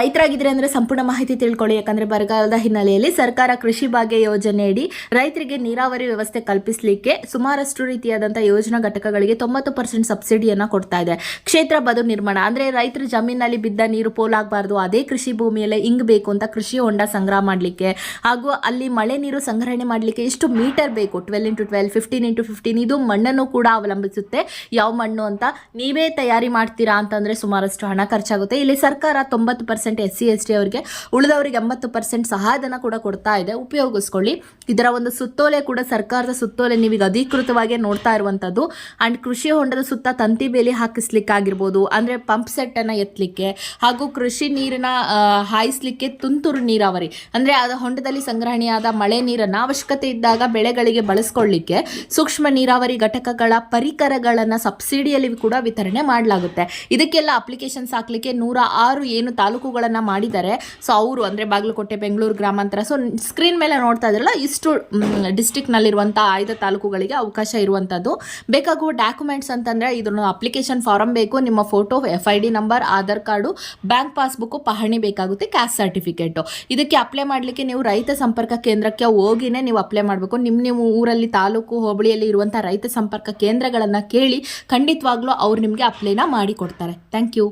ರೈತರಾಗಿದ್ರೆ ಅಂದ್ರೆ ಸಂಪೂರ್ಣ ಮಾಹಿತಿ ತಿಳ್ಕೊಳ್ಳಿ. ಯಾಕಂದ್ರೆ ಬರಗಾಲದ ಹಿನ್ನೆಲೆಯಲ್ಲಿ ಸರ್ಕಾರ ಕೃಷಿ ಭಾಗ್ಯ ಯೋಜನೆಯಡಿ ರೈತರಿಗೆ ನೀರಾವರಿ ವ್ಯವಸ್ಥೆ ಕಲ್ಪಿಸಲಿಕ್ಕೆ ಸುಮಾರಷ್ಟು ರೀತಿಯಾದಂತಹ ಯೋಜನಾ ಘಟಕಗಳಿಗೆ ತೊಂಬತ್ತು ಪರ್ಸೆಂಟ್ ಸಬ್ಸಿಡಿಯನ್ನ ಕೊಡ್ತಾ ಇದೆ. ಕ್ಷೇತ್ರ ಬದು ನಿರ್ಮಾಣ. ಅಂದ್ರೆ ರೈತರ ಜಮೀನಲ್ಲಿ ಬಿದ್ದ ನೀರು ಪೋಲಾಗಬಾರ್ದು ಅದೇ ಕೃಷಿ ಭೂಮಿಯಲ್ಲೇ ಬೇಕು ಅಂತ ಕೃಷಿ ಹೊಂಡ ಸಂಗ್ರಹ ಮಾಡಲಿಕ್ಕೆ ಹಾಗೂ ಅಲ್ಲಿ ಮಳೆ ನೀರು ಸಂಗ್ರಹಣೆ ಮಾಡಲಿಕ್ಕೆ ಎಷ್ಟು ಮೀಟರ್ ಬೇಕು? Twelve into twelve fifteen into fifteen ಇದು ಮಣ್ಣನ್ನು ಕೂಡ ಅವಲಂಬಿಸುತ್ತೆ. ಯಾವ ಮಣ್ಣು ಅಂತ ನೀವೇ ತಯಾರಿ ಮಾಡ್ತೀರಾ ಅಂತಂದ್ರೆ ಸುಮಾರಷ್ಟು ಹಣ ಖರ್ಚಾಗುತ್ತೆ. ಇಲ್ಲಿ ಸರ್ಕಾರ ತೊಂಬತ್ತು percent S C S T ಅವರಿಗೆ, ಉಳಿದವರಿಗೆ ಎಂಬತ್ತು ಪರ್ಸೆಂಟ್ ಸಹಾಯಧನ ಕೂಡ ಕೊಡ್ತಾ ಇದೆ. ಉಪಯೋಗಿಸ್ಕೊಳ್ಳಿ. ಇದರ ಒಂದು ಸುತ್ತೋಲೆ ಕೂಡ ಸರ್ಕಾರದ ಸುತ್ತೋಲೆ ನೀವೀಗ ಅಧಿಕೃತವಾಗಿ ನೋಡ್ತಾ ಇರುವಂಥದ್ದು. ಅಂಡ್ ಕೃಷಿ ಹೊಂಡದ ಸುತ್ತ ತಂತಿ ಬೇಲಿ ಹಾಕಿಸ್ಲಿಕ್ಕಾಗಿರ್ಬೋದು ಅಂದರೆ ಪಂಪ್ ಸೆಟ್ಟನ್ನು ಎತ್ತಲಿಕ್ಕೆ, ಹಾಗೂ ಕೃಷಿ ನೀರನ್ನ ಹಾಯಿಸ್ಲಿಕ್ಕೆ ತುಂತುರು ನೀರಾವರಿ, ಅಂದರೆ ಅದು ಹೊಂಡದಲ್ಲಿ ಸಂಗ್ರಹಣೆಯಾದ ಮಳೆ ನೀರನ್ನು ಅವಶ್ಯಕತೆ ಇದ್ದಾಗ ಬೆಳೆಗಳಿಗೆ ಬಳಸ್ಕೊಳ್ಳಿಕ್ಕೆ ಸೂಕ್ಷ್ಮ ನೀರಾವರಿ ಘಟಕಗಳ ಪರಿಕರಗಳನ್ನು ಸಬ್ಸಿಡಿಯಲ್ಲಿ ಕೂಡ ವಿತರಣೆ ಮಾಡಲಾಗುತ್ತೆ. ಇದಕ್ಕೆಲ್ಲ ಅಪ್ಲಿಕೇಶನ್ಸ್ ಹಾಕ್ಲಿಕ್ಕೆ ನೂರ ಆರು ಏನು ತಾಲೂಕುಗಳನ್ನು ಮಾಡಿದ್ದಾರೆ. ಸೊ ಅವರು ಅಂದರೆ ಬಾಗಲಕೋಟೆ, ಬೆಂಗಳೂರು ಗ್ರಾಮಾಂತರ. ಸೊ ಸ್ಕ್ರೀನ್ ಮೇಲೆ ನೋಡ್ತಾ ಇದ್ರಲ್ಲ, ಇಷ್ಟು ಡಿಸ್ಟಿಕ್ನಲ್ಲಿರುವಂಥ ಆಯ್ದ ತಾಲೂಕುಗಳಿಗೆ ಅವಕಾಶ ಇರುವಂಥದ್ದು ಬೇಕಾಗುವ ಡಾಕ್ಯುಮೆಂಟ್ಸ್ ಅಂತಂದರೆ ಇದನ್ನು ಅಪ್ಲಿಕೇಶನ್ ಫಾರಂ ಬೇಕು, ನಿಮ್ಮ photo F I D number Aadhaar card bank passbook ಪಹಣಿ ಬೇಕಾಗುತ್ತೆ ಕ್ಯಾಸ್ಟ್ ಸರ್ಟಿಫಿಕೇಟು ಇದಕ್ಕೆ ಅಪ್ಲೈ ಮಾಡಲಿಕ್ಕೆ ನೀವು ರೈತ ಸಂಪರ್ಕ ಕೇಂದ್ರಕ್ಕೆ ಹೋಗಿನೇ ನೀವು ಅಪ್ಲೈ ಮಾಡಬೇಕು. ನಿಮ್ಮ ನಿಮ್ಮ ಊರಲ್ಲಿ, ತಾಲೂಕು, ಹೋಬಳಿಯಲ್ಲಿ ಇರುವಂಥ ರೈತ ಸಂಪರ್ಕ ಕೇಂದ್ರಗಳನ್ನು ಕೇಳಿ ಖಂಡಿತವಾಗ್ಲೂ ಅವ್ರು ನಿಮಗೆ ಅಪ್ಲೈನ ಮಾಡಿಕೊಡ್ತಾರೆ. Thank you